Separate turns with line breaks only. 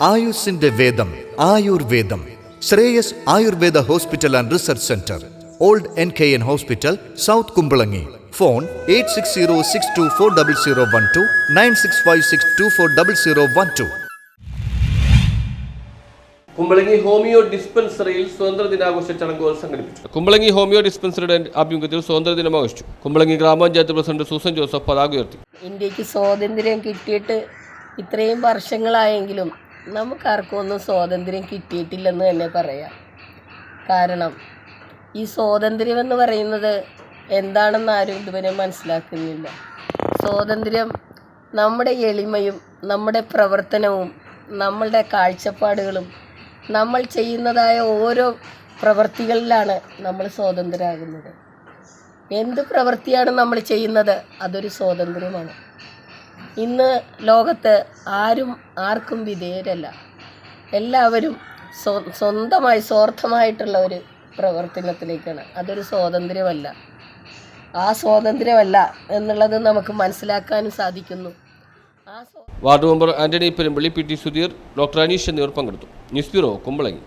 ആയുസിന്റെ വേദം ആയുർവേദം. Shreyas Ayurveda hospital and research centre. Old N K N hospital south Kumbalangi. Phone eight six zero six two four double zero one two nine six five six two four double zero one two.
Kumbalangi homeo ഡിസ്പെൻസറിയിൽ സ്വതന്ത്ര ദിനാഘോഷ ചടങ്ങുകൾ സംഘടിപ്പിച്ചു. Kumbalangi homeo ഡിസ്പെൻസറിയുടെ ആഭിമുഖ്യത്തിൽ സ്വതന്ത്ര ദിനം ആഘോഷിച്ചു. കുമ്പളങ്ങി ഗ്രാമപഞ്ചായത്ത് president Susan Joseph പതാക ഉയർത്തി.
ഇന്ത്യയ്ക്ക് സ്വാതന്ത്ര്യം കിട്ടിയിട്ട് ഇത്രയും വർഷങ്ങളായെങ്കിലും നമുക്കാർക്കും ഒന്നും സ്വാതന്ത്ര്യം കിട്ടിയിട്ടില്ലെന്ന് തന്നെ പറയാം. കാരണം ഈ സ്വാതന്ത്ര്യം എന്ന് പറയുന്നത് എന്താണെന്ന് ആരും ഇതുവരെ മനസ്സിലാക്കുന്നില്ല. സ്വാതന്ത്ര്യം നമ്മുടെ എളിമയും നമ്മുടെ പ്രവർത്തനവും നമ്മളുടെ കാഴ്ചപ്പാടുകളും നമ്മൾ ചെയ്യുന്നതായ ഓരോ പ്രവൃത്തികളിലാണ് നമ്മൾ സ്വാതന്ത്ര്യമാകുന്നത് എന്ത് പ്രവൃത്തിയാണ് നമ്മൾ ചെയ്യുന്നത്? അതൊരു സ്വാതന്ത്ര്യമാണ്. ഇന്ന് ലോകത്ത് ആരും ആർക്കും വിധേയരല്ല. എല്ലാവരും സ്വ സ്വന്തമായി സ്വാർത്ഥമായിട്ടുള്ള ഒരു പ്രവർത്തനത്തിലേക്കാണ്. അതൊരു സ്വാതന്ത്ര്യമല്ല. ആ സ്വാതന്ത്ര്യമല്ല എന്നുള്ളത് നമുക്ക് മനസ്സിലാക്കാനും സാധിക്കുന്നു.
Ward member Antony Perumpally P T Sudheer doctor Aneesh എന്നിവർ പങ്കെടുത്തു. News bureau Kumbalangi.